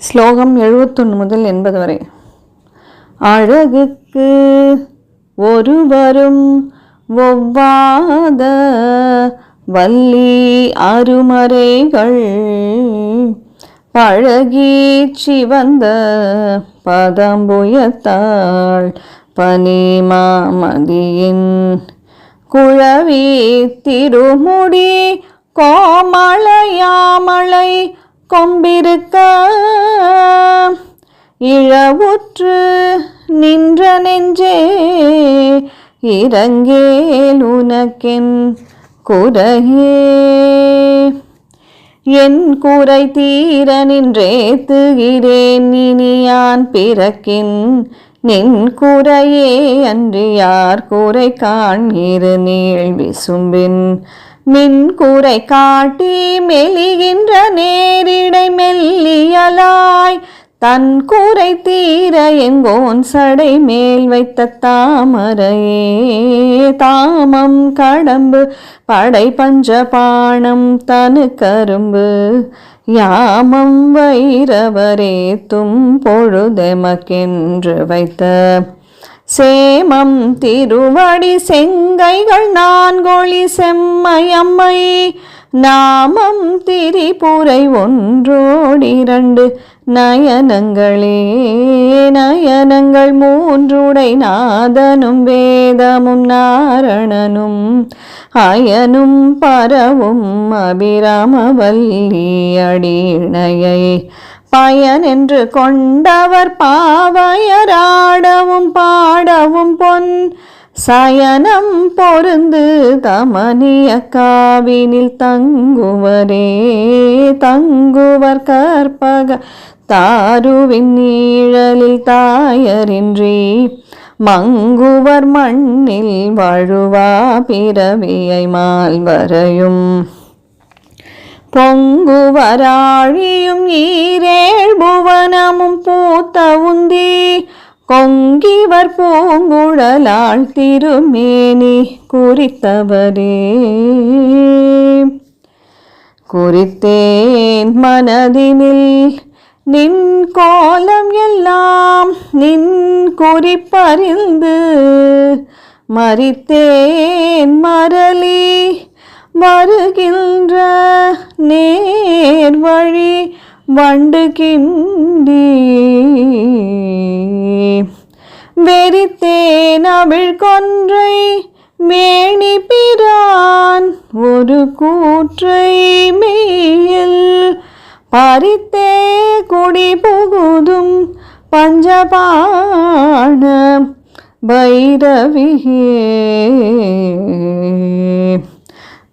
ஸ்லோகம் எழுபத்தொன்று முதல் எண்பது வரை. அழகுக்கு ஒருவரும் ஒவ்வாத வள்ளி அருமறைகள் பழகி சிவந்த பதம்புயத்தாள் பனிமாமதியின் குழவி திருமுடி கோமளையாமலை கொம்பிருக்க இழவுற்று நின்ற நெஞ்சே இறங்கேல் உனக்கென் குறையே. என் குறை தீர நின்றேத்துகிறேன் இனியான் பிறக்கின் நின் குறையே. அன்று யார் குறை காண்கிற நீள் விசும்பின் மின் கூரை காட்டி மெலிகின்ற நேரிடை மெல்லியலாய் தன் கூரை தீர எங்கோன் சடை மேல் வைத்த தாமரையே தாமம் கடம்பு படை பஞ்ச பாணம் தனு கரும்பு யாமம் வைரவரேத்தும் பொழுதெமக்கென்று வைத்த சேமம் திருவடி செங்கைகள் நான்கொழி செம்மையம்மை நாமம் திரிபுரை ஒன்றோடிரண்டு நயனங்களே. நயனங்கள் மூன்றுடை நாதனும் வேதமும் நாரணனும். அயனும் பரவும் அபிராமவல்லி அடிணையை பயன் என்று கொண்டவர் பாவையராடவும் பாடவும் பொன் சயனம் பொருந்து தமனிய காவினில் தங்குவரே தங்குவர் கற்பக தாருவின் நீழலில் தாயரின்றி மங்குவர் மண்ணில் வழுவா பிறவியை மால்வரையும். பொங்குவராழியும் ஈரேழ் புவனமும் பூத்த உந்தி கொங்கிவர் பூங்குழலாள் திருமேனி குறித்தவரே. குறித்தேன் மனதினில் நின் கோலம் எல்லாம் நின் குறிப்பறிந்து மறித்தேன் மரளி வருகின்ற நேர் வழி வண்டு கிண்டி வெறித்தேன் அவிழ் கொன்றை மேணி பிரான் ஒரு கூற்றை மெயில். பறித்தே குடி புகுதும் பஞ்சபான பைரவியே.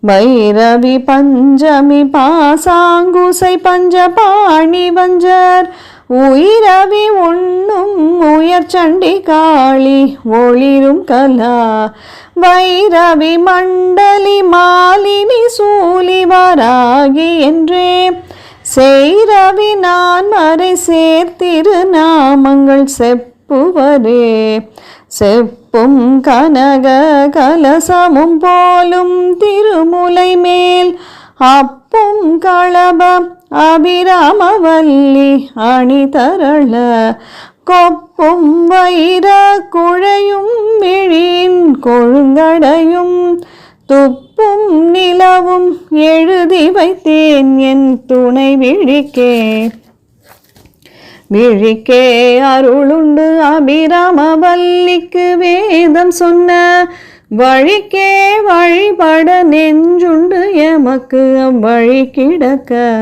பைரவி பஞ்சமி பாசாங்குசை பஞ்ச பாணி பஞ்சர் உயிரவி உண்ணும் உயர் சண்டி காளி ஒளிரும் கலா. வைரவி மண்டலி மாலினி சூலி வராகி என்றே. செய்ரவி நான் மறை சேர்த்திரு நாமங்கள் செப்புவரே. செப்பும் கனக கலசமும் போலும் தீ மேல் அப்பும் களபம் அபிராமவல்லி அணிதரள. கொப்பும் வைர குழையும் விழின் கொழுங்கடையும். துப்பும் நிலவும் எழுதி வைத்தேன் என் துணை விழிக்கே. விழிக்கே அருளுண்டு அபிராமவல்லிக்கு வேதம் சொன்ன வழிக்கே வழிபட நெஞ்சுண்டு எமக்கு அவ்வழி கிடக்க.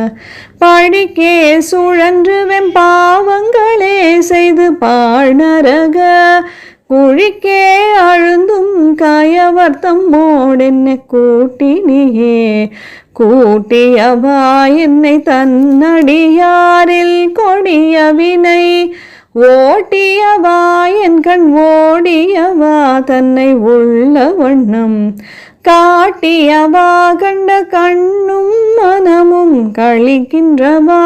படிக்கே சுழன்று வெம்பாவங்களே செய்து பாழ்நரக குழிக்கே அழுந்தும் காயவர்த்தம் மோடென்ன கூட்டினியே. கூட்டியவா என்னை தன்னடியாரில் கொடிய வினை. ஓட்டியவா என் கண் ஓடியவா தன்னை உள்ள வண்ணம் காட்டியவா கண்ட கண்ணும் மனமும் கழிக்கின்றவா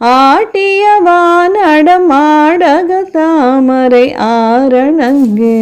ஆட்டியவா நடமாடக தாமரை ஆரணங்கே.